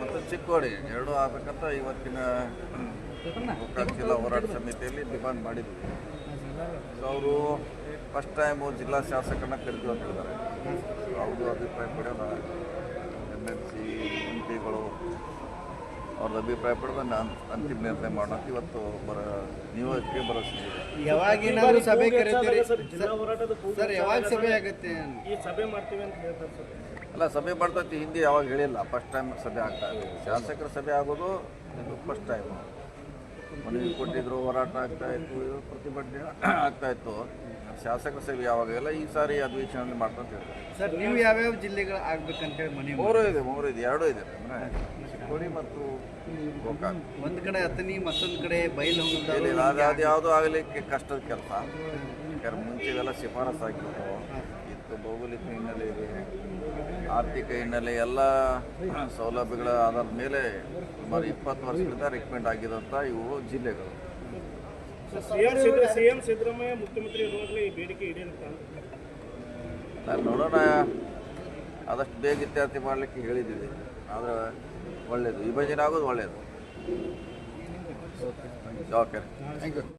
ಮತ್ತು ಚಿಕ್ಕೋಡಿ ಎರಡೂ ಆಗಬೇಕಂತ ಇವತ್ತಿನ ಜಿಲ್ಲಾ ಹೋರಾಟ ಸಮಿತಿಯಲ್ಲಿ ಡಿಮಾಂಡ್ ಮಾಡಿದ್ವಿ. ಸೊ ಅವರು ಫಸ್ಟ್ ಟೈಮು ಜಿಲ್ಲಾ ಶಾಸಕರನ್ನ ಕರೆದು ಅಂತ ಹೇಳಿದ್ದಾರೆ. ಅವರು ಅಭಿಪ್ರಾಯ ಪಡೆಯೋಣ. ಎಂ ಎಲ್ ಸಿ ಎಂ ಪಿಗಳು ಅವ್ರದ್ದು ಅಭಿಪ್ರಾಯ ಪಡೆದ ನಾನು ಅಂತಿಮ ನಿರ್ಣಯ ಮಾಡೋಣ. ಇವತ್ತು ಬರ ಬರೋ ಭರವಸೆ ಯಾವಾಗ ಸಭೆ ಕರೀತೀರಿ ಸರ್ ಯಾವಾಗ ಸಭೆ ಆಗುತ್ತೆ ಈ ಸಭೆ ಮಾಡ್ತೀವಿ ಅಂತ ಹೇಳ್ತಾರೆ ಸರ್. ಅಲ್ಲ ಸಭೆ ಮಾಡ್ತೈತಿ ಹಿಂದೆ ಯಾವಾಗ ಹೇಳಿಲ್ಲ. ಫಸ್ಟ್ ಟೈಮ್ ಸಭೆ ಆಗ್ತಾ ಇದೆ. ಶಾಸಕರ ಸಭೆ ಆಗೋದು ಇದು ಫಸ್ಟ್ ಟೈಮ್ ಮನವಿ ಕೊಟ್ಟಿದ್ರು ಹೋರಾಟ ಆಗ್ತಾ ಇತ್ತು ಪ್ರತಿಭಟನೆ ಆಗ್ತಾ ಇತ್ತು. ಶಾಸಕರ ಸೇವೆ ಯಾವಾಗ? ಇಲ್ಲ ಈ ಸಾರಿ ಅಧಿವೇಶನ ಮಾಡ್ತಾ ಹೇಳ್ತಾರೆ ಸರ್ ನೀವು ಯಾವ್ಯಾವ ಜಿಲ್ಲೆಗಳು ಆಗ್ಬೇಕಂತೇಳಿ ಮನೆ ಮೂರು ಇದೆ ಮೂರು ಇದೆ ಎರಡು ಇದೆ ಚಿಕ್ಕೋಡಿ ಮತ್ತು ಗೋಕಾಕ್. ಒಂದು ಕಡೆ ಅತನಿ ಮತ್ತೊಂದು ಕಡೆ ಬಯಲು ಅದು ಯಾವುದೂ ಆಗಲಿಕ್ಕೆ ಕಷ್ಟದ ಕೆಲಸ. ಯಾಕಂದ್ರೆ ಮುಂಚೆ ಇವೆಲ್ಲ ಶಿಫಾರಸ್ ಆಗಿತ್ತು ಇತ್ತು ಹಿನ್ನೆಲೆ ಇದೆ. ಆರ್ಥಿಕ ಹಿನ್ನೆಲೆ ಎಲ್ಲ ಸೌಲಭ್ಯಗಳ ಆಧಾರದ ಮೇಲೆ ಸುಮಾರು ಇಪ್ಪತ್ತು ವರ್ಷಗಳಿಂದ ರೆಕಮೆಂಡ್ ಆಗಿದಂಥ ಇವು ಜಿಲ್ಲೆಗಳು. ಸಿಎಂ ಸಿದ್ದರಾಮಯ್ಯ ಮುಖ್ಯಮಂತ್ರಿ ಈ ಬೇಡಿಕೆ ನಾನು ನೋಡೋಣ. ಆದಷ್ಟು ಬೇಗ ಇತ್ಯರ್ಥ ಮಾಡಲಿಕ್ಕೆ ಹೇಳಿದ್ದೀವಿ. ಆದರೆ ಒಳ್ಳೆಯದು ವಿಭಜನೆ ಆಗೋದು ಒಳ್ಳೆಯದು ಓಕೆ ಥ್ಯಾಂಕ್ ಯು